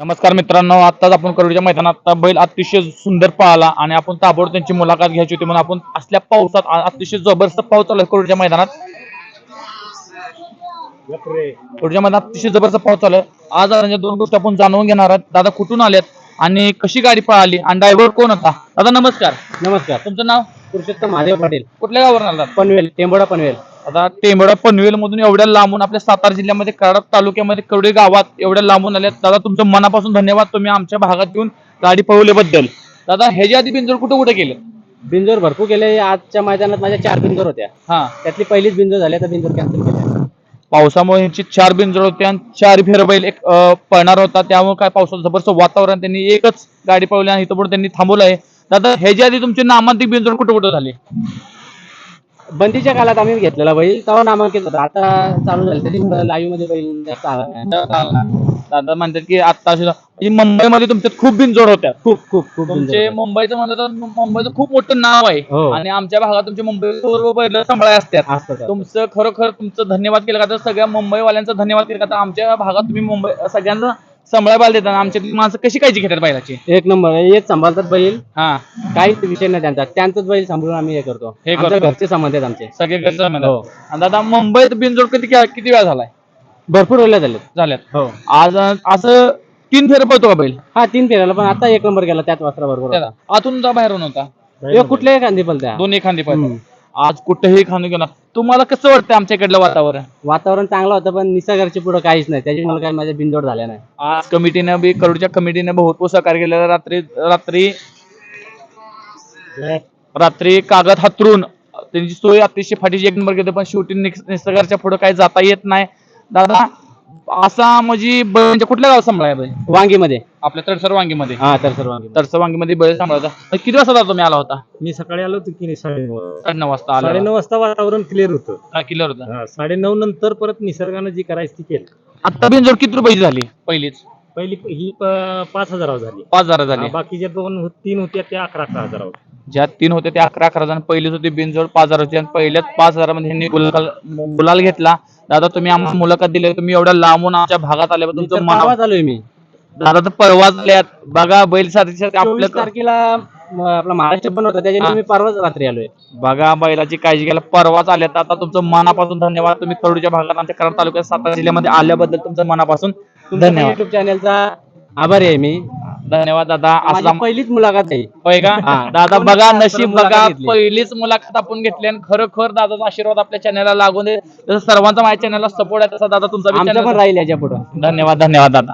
नमस्कार मित्रांनो आत्ताच आपण करोडच्या मैदानात आता बैल अतिशय सुंदर पळाला आणि आपण ताबडतोब त्यांची मुलाखत घ्यायची होती. म्हणून आपण असल्या पावसात अतिशय जबरदस्त पाऊस चालू आहे करोडच्या मैदानात. करोडच्या मैदानात अतिशय जबरदस्त पाऊस चालू आहे. आज दादांच्या दोन गोष्टी आपण जाणून घेणार आहोत. दादा कुठून आल्यात आणि कशी गाडी पळाली आणि ड्रायव्हर कोण होता? दादा नमस्कार. नमस्कार. तुमचं नाव? पुरुषोत्तम महादेव पाटील. कुठल्या गावावरून आलात? पनवेल टेंबोडा पनवेल. आता टेंबडा पनवेल मधून एवढ्या लांबून आपल्या सातारा जिल्ह्यामध्ये कराड तालुक्यामध्ये कवडे गावात एवढ्या लांबून आले दादा तुमचं मनापासून धन्यवाद. तुम्ही आमच्या भागात येऊन गाडी पळवल्याबद्दल. दादा ह्याच्या आधी बिंजोड कुठे कुठे केलं? बिंजोर भरपूर केले. आजच्या मैदानात माझ्या चार बिंजोर होत्या. हा. त्यातली पहिलीच बिंजोर झाल्या तर बिंजोर कॅन्सल केल्या पावसामुळे यांची चार बिंजोड होते आणि चार फेरबैल एक पळणार होता. त्यामुळे काय पावसाचं जबरदस्त वातावरण त्यांनी एकच गाडी पळवली आणि इथं पुढे त्यांनी थांबवलं आहे. दादा ह्याच्या आधी तुमचे नामांतिक बिंजोड कुठे कुठे झाले? बंदीच्या काळात आम्ही घेतलेला बैल. तेव्हा नामांकित होता. आता चालू झालं. त्याच्यामुळे लाईव्हमध्ये बैल जास्त आला नाही. दादा म्हणतात की आता म्हणजे मुंबईमध्ये तुमच्यात खूप बिनजोड होत्या. खूप खूप खूप तुमचे. मुंबईचं म्हणलं तर मुंबईचं खूप मोठं नाव आहे. हो. आणि आमच्या भागात तुमचे मुंबई पूर्व बैल सांभाळा असतात? तुमचं खरोखर तुमचं धन्यवाद केलं का? तर सगळ्या मुंबईवाल्यांचा धन्यवाद केलं का? तर आमच्या भागात तुम्ही मुंबई सगळ्यांना सांभाळायला देतात. आणि आमच्यातली माणसं कशी काळजी घेतात बैलाची? एक नंबर. हेच सांभाळतात बैल. हा. काहीच विषय नाही त्यांचा. त्यांचाच बैल सांभाळून आम्ही हे करतो. हे आमच्या करतो. घरचे संबंध आहेत आमचे. सगळे घरचे संबंध. हो. आणि दादा मुंबईत बिनजोड किती किती वेळा झालाय? भरपूर वेळेला झाले झाल्यात हो. आज असं तीन फेर पळतो का बैल? हा तीन फेरायला पण आता एक नंबर गेला त्याच वासरा बरोबर त्याला. आतून जा बाहेरून होता. हे कुठल्याही खांदी पलत्या दोन्ही खांदी पळतो. आज कुठेही खांदून गेला. तुम्हाला कसं वाटतं आमच्या इकडलं वातावरण? वातावरण चांगलं होतं पण निसर्गाच्या पुढे काहीच नाही. त्याच्यामुळे काही माझ्या बिनजोड झाल्या नाही. आज कमिटीनं बी करोडच्या कमिटीने भरपूर सहकार्य केलेलं. रात्री रात्री रात्री कागद हातरून त्यांची सोय अतिशय फाटीची एक नंबर घेते पण शेवटी निस- निसर्गाच्या पुढे काही जाता येत नाही. दादा असा म्हणजे बैलांच्या कुठल्या गाव सांभाळाय बैल वांगीमध्ये. आपल्या तडसर वांगीमध्ये? हा तर वांगी तडसर वांगीमध्ये बैल सांभाळायचा. किती वाजता तुम्ही आला होता. मी सकाळी आलो होतो की नाही? साडेनऊ साडेनऊ वाजता आला. साडेनऊ वाजता वातावरण क्लिअर होतं. काय किल्लर होता. हा, साडेनऊ नंतर परत निसर्गानं जी करायची ती केली. आता बिनजोड किती रुपयाची झाली? पहिलीच. पहिली ही प- पाच हजारावर झाली. पाच हजार झाली. हा, बाकीच्या दोन हो- तीन होत्या त्या अकरा अकरा हजारावर. ज्या तीन होते ते अकरा अकरा जण. पहिलीच होती बिनजोड पाच हजार होती. आणि पहिल्याच पाच हजारामध्ये ह्यांनी गुलाल गुलाल घेतला. दादा तुम्ही आम्हाला मुलाखत दिली. तुम्ही एवढ्या लांबून आमच्या भागात आल्याबद्दल तर तुमचं मना परवाच आलोय मी. दादा तर परवाच आल्यात बघा बैल साथी चोवीस आपल्या तारखेला म, आपला महाराष्ट्र पण होता. त्याच्याने हा. मी परवाच रात्री आलोय. बघा बैलाची काळजी घ्यायला परवाच आल्यात आता तुमचं मनापासून धन्यवाद. तुम्ही करोडच्या भागात आमच्या कराड तालुक्यात सातारा जिल्ह्यामध्ये आल्याबद्दल तुमचं मनापासून धन्यवाद. युट्यूब चॅनलचा आभारी आहे मी. धन्यवाद दादा. माझी असला पहिलीच मुलाखत आहे. होय का? हा. दादा बघा नशीब मुलाखत बघा घेतली. पहिलीच मुलाखत आपण घेतली आणि खरोखर दादाचा आशीर्वाद आपल्या चॅनलला लागून दे. जसं सर्वांचा माझ्या चॅनलला सपोर्ट आहे तसा दादा तुमचा बी आमचा channel- पण राहील याच्यापुढे धन्यवाद धन्यवाद दादा.